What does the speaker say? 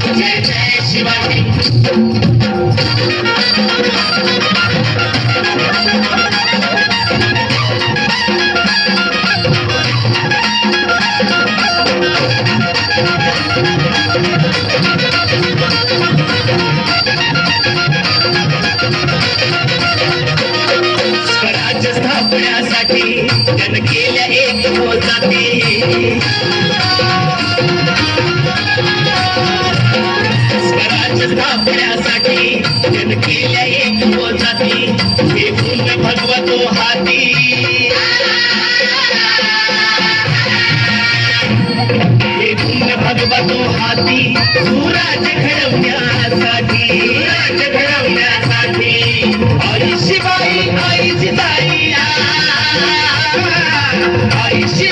जय जय शिवाजी केल्या एक हो जाती. स्वराज्य स्थापण्यासाठी एक जाती हे पूर्ण भगवतो हाती. हे पुण्य भगवतो हाती. सूराज घडवण्यासाठी. सुराज्य घडवण्यासाठी. आई शिवाई आई सिताई आई शिवाई